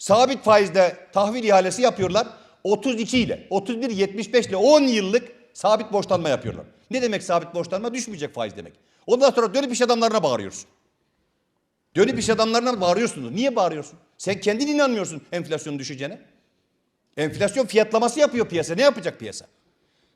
Sabit faizde tahvil ihalesi yapıyorlar. 32 ile, 31, 75 ile 10 yıllık sabit borçlanma yapıyorlar. Ne demek sabit borçlanma? Düşmeyecek faiz demek. Ondan sonra dönüp iş adamlarına bağırıyorsun. Dönüp iş adamlarına bağırıyorsunuz. Niye bağırıyorsun? Sen kendin inanmıyorsun enflasyonun düşeceğine. Enflasyon fiyatlaması yapıyor piyasa. Ne yapacak piyasa?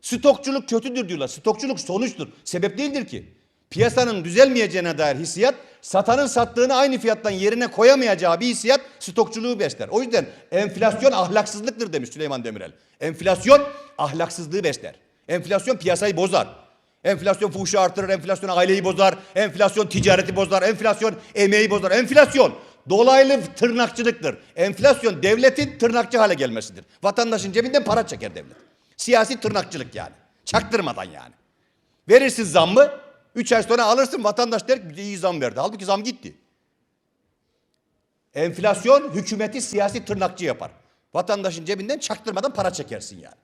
Stokçuluk kötüdür diyorlar. Stokçuluk sonuçtur. Sebep değildir ki. Piyasanın düzelmeyeceğine dair hissiyat, satanın sattığını aynı fiyattan yerine koyamayacağı bir hissiyat stokçuluğu besler. O yüzden enflasyon ahlaksızlıktır demiş Süleyman Demirel. Enflasyon ahlaksızlığı besler. Enflasyon piyasayı bozar. Enflasyon fuhuşu artırır, enflasyon aileyi bozar, enflasyon ticareti bozar, enflasyon emeği bozar. Enflasyon dolaylı tırnakçılıktır. Enflasyon devletin tırnakçı hale gelmesidir. Vatandaşın cebinden para çeker devlet. Siyasi tırnakçılık yani. Çaktırmadan yani. Verirsin zammı, 3 ay sonra alırsın vatandaş der ki "Bize iyi zam verdi. Halbuki zam gitti. Enflasyon hükümeti siyasi tırnakçı yapar. Vatandaşın cebinden çaktırmadan para çekersin yani.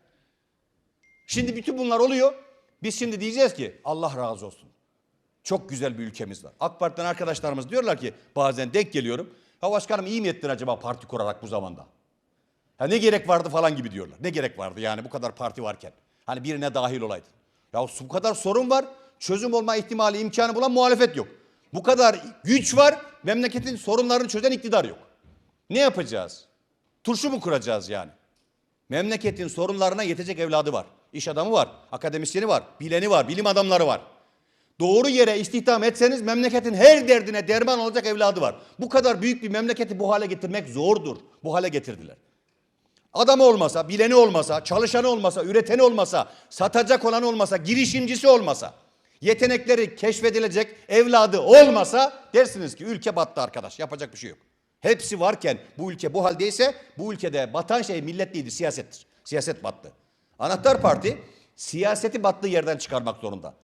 Şimdi bütün bunlar oluyor. Biz şimdi diyeceğiz ki Allah razı olsun. Çok güzel bir ülkemiz var. AK Parti'den arkadaşlarımız diyorlar ki bazen denk geliyorum. Ha başkanım iyi mi ettin acaba parti kurarak bu zamanda? Ha ne gerek vardı falan gibi diyorlar. Ne gerek vardı yani bu kadar parti varken? Hani birine dahil olaydın. Ya bu kadar sorun var. Çözüm olma ihtimali, imkanı bulan muhalefet yok. Bu kadar güç var. Memleketin sorunlarını çözen iktidar yok. Ne yapacağız? Turşu mu kuracağız yani? Memleketin sorunlarına yetecek evladı var. İş adamı var, akademisyeni var, bileni var, bilim adamları var. Doğru yere istihdam etseniz memleketin her derdine derman olacak evladı var. Bu kadar büyük bir memleketi bu hale getirmek zordur. Bu hale getirdiler. Adamı olmasa, bileni olmasa, çalışanı olmasa, üreteni olmasa, satacak olan olmasa, girişimcisi olmasa, yetenekleri keşfedilecek evladı olmasa dersiniz ki ülke battı arkadaş. Yapacak bir şey yok. Hepsi varken bu ülke bu haldeyse bu ülkede batan şey millet değildi, siyasettir. Siyaset battı. Anahtar Parti siyaseti battığı yerden çıkarmak zorunda.